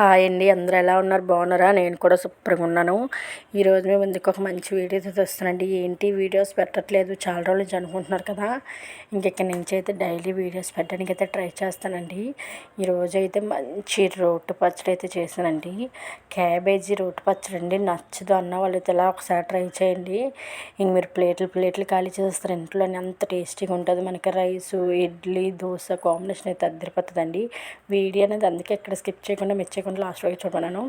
Hi అండి. అందరు ఎలా ఉన్నారు? బాగున్నారా? నేను కూడా సూపర్గా ఉన్నాను. ఈరోజు మేము ముందుకు ఒక మంచి వీడియోతో తెస్తానండి ఏంటి వీడియోస్ పెట్టట్లేదు? చాలా రోజులు నుంచి అనుకుంటున్నారు కదా. ఇంకెక్కడి నుంచి అయితే డైలీ వీడియోస్ పెట్టడానికి అయితే ట్రై చేస్తానండి. ఈరోజు అయితే మంచి రోటి పచ్చడి అయితే చేశానండి. క్యాబేజీ రోటి పచ్చడి అండి. నచ్చదు అన్న వాళ్ళు అయితే ఇలా ఒకసారి ట్రై చేయండి. ఇంక మీరు ప్లేట్లు ప్లేట్లు ఖాళీ చేస్తారు ఇంట్లోనే అంత టేస్టీగా ఉంటుంది. మనకి రైసు ఇడ్లీ దోశ కాంబినేషన్ అయితే అద్దరిపోతుందండి. వీడియో అనేది అందుకే ఎక్కడ స్కిప్ చేయకుండా మిర్చి చేయకుండా లాస్ట్ చూడమన్నాను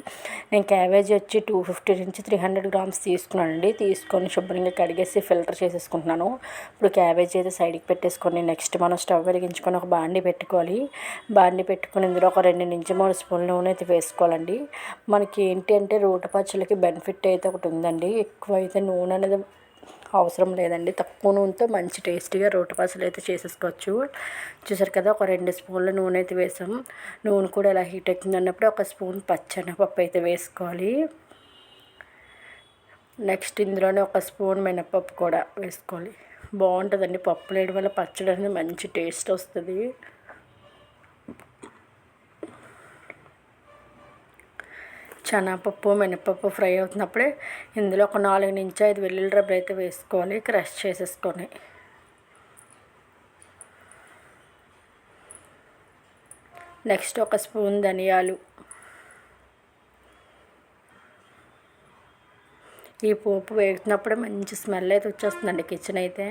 నేను క్యాబేజీ వచ్చి టూ ఫిఫ్టీ నుంచి త్రీ హండ్రెడ్ గ్రామ్స్ తీసుకున్నానండి. తీసుకొని శుభ్రంగా కడిగేసి ఫిల్టర్ చేసేసుకుంటున్నాను. ఇప్పుడు క్యాబేజీ అయితే సైడ్కి పెట్టేసుకొని నెక్స్ట్ మనం స్టవ్ వెలిగించుకొని ఒక బాండి పెట్టుకోవాలి. బాండి పెట్టుకుని ఇందులో ఒక రెండు నుంచి మూడు స్పూన్ల నూనె అయితే వేసుకోవాలండి. మనకి ఏంటి అంటే రోటి పచ్చళ్ళకి బెనిఫిట్ అయితే ఒకటి ఉందండి. ఎక్కువ అయితే నూనె అనేది అవసరం లేదండి. తక్కువ నూనెతో మంచి టేస్టీగా రోటి పసలు అయితే చేసేసుకోవచ్చు. చూసారు కదా ఒక రెండు స్పూన్ల నూనె అయితే వేసాం. నూనె కూడా ఇలా హీట్ అవుతుంది అన్నప్పుడు ఒక స్పూన్ పచ్చెనపప్పు అయితే వేసుకోవాలి. నెక్స్ట్ ఇందులోనే ఒక స్పూన్ మినపప్పు కూడా వేసుకోవాలి. బాగుంటుందండి. పప్పు వేయడం వల్ల పచ్చడి అనేది మంచి టేస్ట్ వస్తుంది. శనగపప్పు మినపప్పు ఫ్రై అవుతున్నప్పుడే ఇందులో ఒక నాలుగు నుంచి ఐదు వెల్లుల్లి రబ్బలు అయితే వేసుకోవాలి క్రష్ చేసేసుకొని. నెక్స్ట్ ఒక స్పూన్ ధనియాలు. ఈ పోపు వేగుతున్నప్పుడే మంచి స్మెల్ అయితే వచ్చేస్తుందండి కిచెన్ అయితే.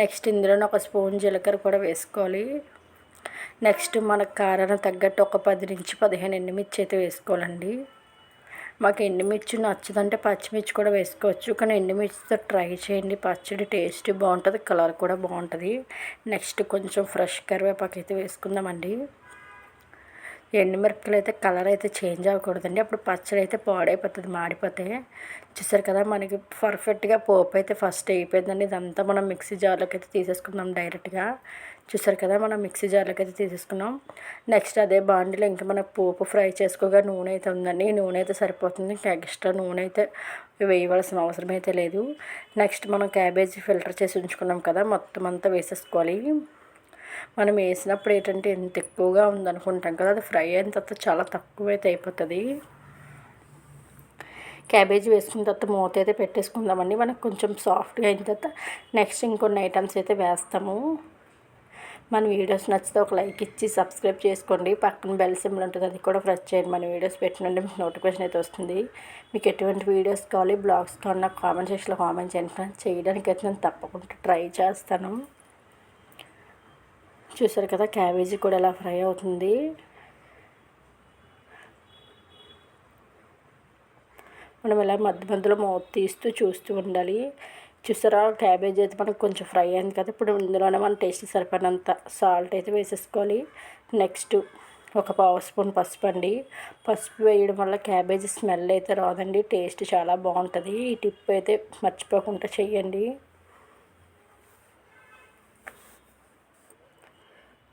నెక్స్ట్ ఇందులోనే ఒక స్పూన్ జీలకర్ర కూడా వేసుకోవాలి. నెక్స్ట్ మన కారం తగ్గట్టు ఒక పది నుంచి పదిహేను ఎండుమిర్చి అయితే వేసుకోవాలండి. మాకు ఎండుమిర్చి నచ్చదంటే పచ్చిమిర్చి కూడా వేసుకోవచ్చు. కానీ ఎండుమిర్చితో ట్రై చేయండి. పచ్చడి టేస్ట్ బాగుంటుంది కలర్ కూడా బాగుంటుంది. నెక్స్ట్ కొంచెం ఫ్రెష్ కరివేపాకు అయితే వేసుకుందామండి. ఎండుమిరపకాయలు అయితే కలర్ అయితే చేంజ్ అవ్వకూడదండి. అప్పుడు పచ్చడి అయితే పాడైపోతుంది మాడిపోతే. చూసారు కదా మనకి పర్ఫెక్ట్గా పోపు అయితే ఫస్ట్ అయిపోయిందండి. ఇదంతా మనం మిక్సీ జార్లోకి అయితే తీసేసుకున్నాం డైరెక్ట్గా. చూసారు కదా మనం మిక్సీ జార్లోకి అయితే తీసేసుకున్నాం. నెక్స్ట్ అదే బాండిలో ఇంకా మన పోపు ఫ్రై చేసుకోగా నూనె అయితే ఉందండి. నూనె అయితే సరిపోతుంది. ఇంకా ఎక్స్ట్రా నూనె అయితే వేయవలసిన అవసరం అయితే లేదు. నెక్స్ట్ మనం క్యాబేజీ ఫిల్టర్ చేసి ఉంచుకున్నాం కదా మొత్తం అంతా వేసేసుకోవాలి. మనం వేసినప్పుడు ఏంటంటే ఎంత ఎక్కువగా ఉందనుకుంటాం కదా అది ఫ్రై అయిన తర్వాత చాలా తక్కువ అయితే అయిపోతుంది. క్యాబేజీ వేసుకున్న తర్వాత మూత అయితే పెట్టేసుకుందామండి. మనకు కొంచెం సాఫ్ట్గా అయిన తర్వాత నెక్స్ట్ ఇంకొన్ని ఐటమ్స్ అయితే వేస్తాము. మన వీడియోస్ నచ్చితే ఒక లైక్ ఇచ్చి సబ్స్క్రైబ్ చేసుకోండి. పక్కన బెల్ సింబల్ ఉంటుంది అది కూడా ప్రెస్ చేయండి. మన వీడియోస్ పెట్టినండి మీకు నోటిఫికేషన్ అయితే వస్తుంది. మీకు ఎటువంటి వీడియోస్ కావాలి బ్లాగ్స్ కావాలి నాకు కామెంట్ సెక్షన్లో కామెంట్ చేయండి. చేయడానికి అయితే నేను తప్పకుండా ట్రై చేస్తాను. చూసారు కదా క్యాబేజీ కూడా ఎలా ఫ్రై అవుతుంది. మనం ఇలా మధ్య మధ్యలో మూత తీస్తూ చూస్తూ ఉండాలి. చూసారా క్యాబేజ్ అయితే మనకు కొంచెం ఫ్రై అయింది కదా ఇప్పుడు ఇందులోనే మనం టేస్ట్ సరిపడినంత సాల్ట్ అయితే వేసేసుకోవాలి. నెక్స్ట్ ఒక పావు స్పూన్ పసుపు అండి. పసుపు వేయడం వల్ల క్యాబేజీ స్మెల్ అయితే రాదండి టేస్ట్ చాలా బాగుంటుంది. ఈ టిప్ అయితే మర్చిపోకుండా చెయ్యండి.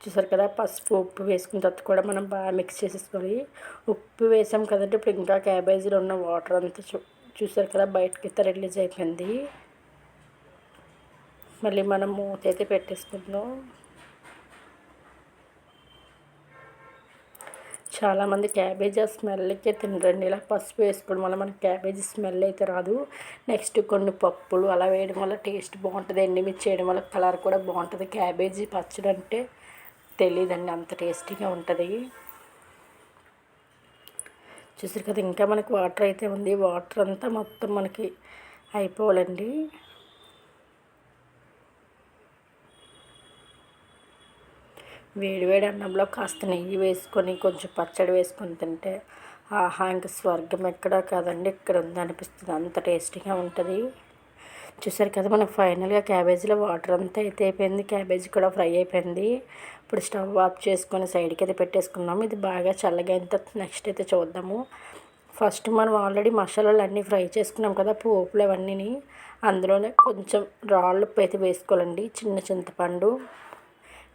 చూసారు కదా పసుపు ఉప్పు వేసుకున్న తర్వాత కూడా మనం బాగా మిక్స్ చేసేసుకోవాలి ఉప్పు వేసాం కదంటే ఇప్పుడు ఇంకా క్యాబేజీలో ఉన్న వాటర్ అంతా చూ చూసారు కదా బయటకి రిలీజ్ అయిపోయింది. మళ్ళీ మనం మూత అయితే పెట్టేసుకుందాం. చాలామంది క్యాబేజీ స్మెల్కి తినరండి ఇలా పసుపు వేసుకోవడం వల్ల మనకి క్యాబేజీ స్మెల్ అయితే రాదు. నెక్స్ట్ కొన్ని పప్పులు అలా వేయడం వల్ల టేస్ట్ బాగుంటుంది ఎండిమిర్చి చేయడం వల్ల కలర్ కూడా బాగుంటుంది. క్యాబేజీ పచ్చడి అంటే తెలియదండి అంత టేస్టీగా ఉంటుంది. చూసారు కదా ఇంకా మనకి వాటర్ అయితే ఉంది. వాటర్ అంతా మొత్తం మనకి అయిపోవాలండి. వేడివేడి అన్నంలో కాస్త నెయ్యి వేసుకొని కొంచెం పచ్చడి వేసుకొని తింటే ఆహా ఇంక స్వర్గం ఎక్కడా కాదండి. ఇక్కడ ఉంది అనిపిస్తుంది అంత టేస్టీగా ఉంటుంది. చూసారు కదా మనకు ఫైనల్గా క్యాబేజీలో వాటర్ అంతా అయితే అయిపోయింది. క్యాబేజీ కూడా ఫ్రై అయిపోయింది. ఇప్పుడు స్టవ్ ఆఫ్ చేసుకొని సైడ్కి అయితే పెట్టేసుకున్నాము. ఇది బాగా చల్లగా అయిన తర్వాత నెక్స్ట్ అయితే చూద్దాము. ఫస్ట్ మనం ఆల్రెడీ మసాలాలు అన్నీ ఫ్రై చేసుకున్నాం కదా పోపులు అవన్నీ అందులోనే కొంచెం రాళ్ళు అయితే వేసుకోవాలండి చిన్న చింతపండు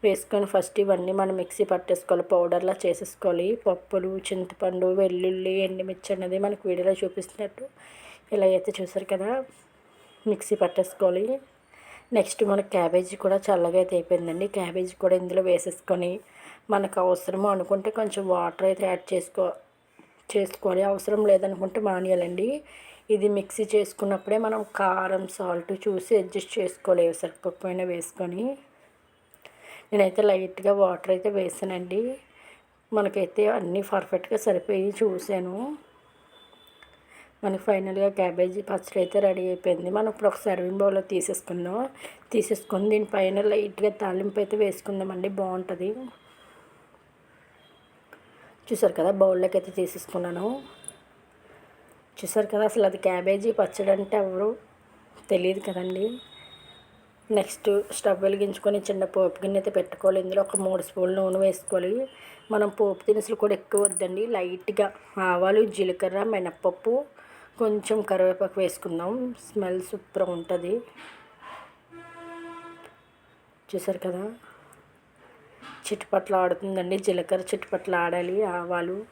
వేసుకొని ఫస్ట్ ఇవన్నీ మనం మిక్సీ పట్టేసుకోవాలి పౌడర్లా చేసేసుకోవాలి. పప్పులు చింతపండు వెల్లుల్లి ఎండుమిర్చి అన్నది మనకు వీడియోలో చూపిస్తున్నట్టు. ఇలా అయితే చూసారు కదా. మిక్సీ పట్టేసుకోవాలి. నెక్స్ట్ మనకి క్యాబేజీ కూడా చల్లగా అయితే అయిపోయిందండి. క్యాబేజీ కూడా ఇందులో వేసేసుకొని మనకు అవసరమో అనుకుంటే కొంచెం వాటర్ అయితే యాడ్ చేసుకో చేసుకోవాలి. అవసరం లేదనుకుంటే మానేయాలండి. ఇది మిక్సీ చేసుకున్నప్పుడే మనం కారం సాల్ట్ చూసి అడ్జస్ట్ చేసుకోవాలి. సరిపోకపోయినా వేసుకొని. నేనైతే లైట్గా వాటర్ అయితే వేసానండి. మనకైతే అన్నీ పర్ఫెక్ట్గా సరిపోయి చూశాను మనకి ఫైనల్గా క్యాబేజీ పచ్చడి అయితే రెడీ అయిపోయింది. మనం ఇప్పుడు ఒక సర్వింగ్ బౌల్లో తీసేసుకుందాం. తీసేసుకొని దీనిపైన లైట్గా తాలింపు అయితే వేసుకుందామండి. బాగుంటుంది. చూసారు కదా బౌల్లోకి అయితే తీసేసుకున్నాను. చూసారు కదా అసలు అది క్యాబేజీ పచ్చడి అంటే ఎవరు తెలియదు కదండి. నెక్స్ట్ స్టవ్ వెలిగించుకొని చిన్న పోపు గిన్నె అయితే పెట్టుకోవాలి. ఇందులో ఒక మూడు స్పూన్లు నూనె వేసుకోవాలి. మనం పోపు దినుసులు కూడా ఎక్కువ వద్దండి. లైట్గా ఆవాలు జీలకర్ర మినప్పప్పు కొంచెం కరివేపాకు వేసుకుందాం. స్మెల్ సూపర్ ఉంటుంది. చూసారు కదా? చిట్టుపట్లు ఆడుతుందండి. జీలకర్ర చిట్టుపట్లు ఆడాలి ఆవాలు.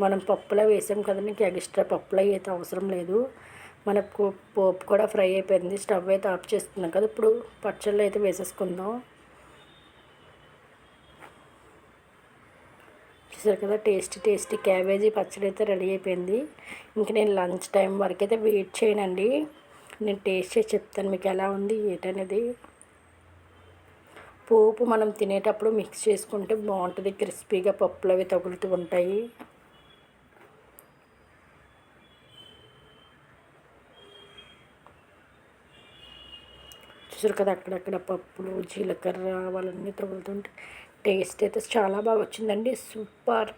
మనం పప్పులో వేసాం కదండి. నీకు ఎక్స్ట్రా పప్పులో అయితే అవసరం లేదు. మనకు పోపు కూడా ఫ్రై అయిపోయింది. స్టవ్ అయితే ఆఫ్ చేస్తున్నాం కదా. ఇప్పుడు పచ్చళ్ళు అయితే వేసేసుకుందాం. చూసారు కదా టేస్టీ టేస్టీ క్యాబేజీ పచ్చడి అయితే రెడీ అయిపోయింది. ఇంకా నేను లంచ్ టైం వరకు అయితే వెయిట్ చేయనండి. నేను టేస్ట్ చేసి చెప్తాను మీకు ఎలా ఉంది ఏంటనేది. పోపు మనం తినేటప్పుడు మిక్స్ చేసుకుంటే బాగుంటుంది క్రిస్పీగా పప్పులు అవి తగులుతూ ఉంటాయి. చూసారు కదా అక్కడక్కడ పప్పులు జీలకర్ర అవన్నీ తగులుతుంటాయి టేస్ట్ అయితే చాలా బాగా వచ్చిందండి. సూపర్.